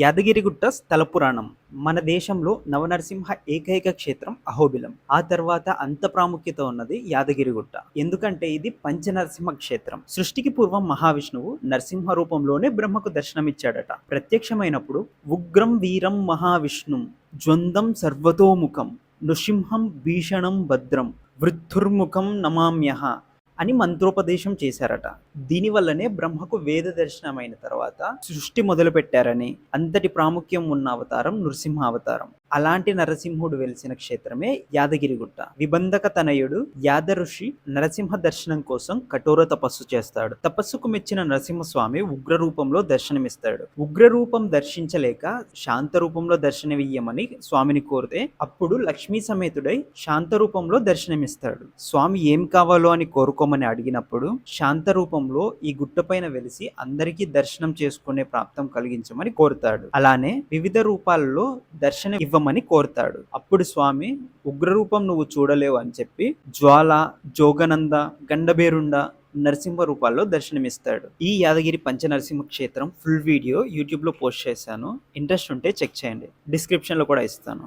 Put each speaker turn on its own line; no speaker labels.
యాదగిరిగుట్ట స్థల పురాణం. మన దేశంలో నవనరసింహ ఏకైక క్షేత్రం అహోబిలం. ఆ తర్వాత అంత ప్రాముఖ్యత ఉన్నది యాదగిరిగుట్ట. ఎందుకంటే ఇది పంచనరసింహ క్షేత్రం. సృష్టికి పూర్వం మహావిష్ణువు నరసింహ రూపంలోనే బ్రహ్మకు దర్శనమిచ్చాడట. ప్రత్యక్షమైనప్పుడు ఉగ్రం వీరం మహావిష్ణుం జ్వందం సర్వతోముఖం నృసింహం భీషణం భద్రం వృద్ధుర్ముఖం నమామ్యహ అని మంత్రోపదేశం చేశారట. దీనివల్లనే బ్రహ్మకు వేద దర్శనమైన తర్వాత సృష్టి మొదలు పెట్టారని అంతటి ప్రాముఖ్యం ఉన్న అవతారం నృసింహ అవతారం అలాంటి నరసింహుడు వెలిసిన క్షేత్రమే యాదగిరిగుట్ట. విబంధక తనయుడు యాద ఋషి నరసింహ దర్శనం కోసం కఠోర తపస్సు చేస్తాడు. తపస్సుకు మెచ్చిన నరసింహస్వామి ఉగ్ర రూపంలో దర్శనమిస్తాడు. ఉగ్ర రూపం దర్శించలేక శాంత రూపంలో దర్శనమియ్యమని స్వామిని కోరితే అప్పుడు లక్ష్మీ సమేతుడై శాంత రూపంలో దర్శనమిస్తాడు. స్వామి ఏం కావాలో అని కోరుకోమని అడిగినప్పుడు శాంత రూపంలో ఈ గుట్టపైన వెలిసి అందరికీ దర్శనం చేసుకునే ప్రాప్తం కలిగించమని కోరుతాడు. అలానే వివిధ రూపాలలో దర్శనం ఇవ్వమని కోరుతాడు. అప్పుడు స్వామి ఉగ్రరూపం నువ్వు చూడలేవు అని చెప్పి జ్వాల జోగనంద గండబేరుండ నరసింహ రూపాల్లో దర్శనమిస్తాడు. ఈ యాదగిరి పంచనరసింహ క్షేత్రం ఫుల్ వీడియో యూట్యూబ్లో పోస్ట్ చేశాను. ఇంట్రెస్ట్ ఉంటే చెక్ చేయండి. డిస్క్రిప్షన్లో కూడా ఇస్తాను.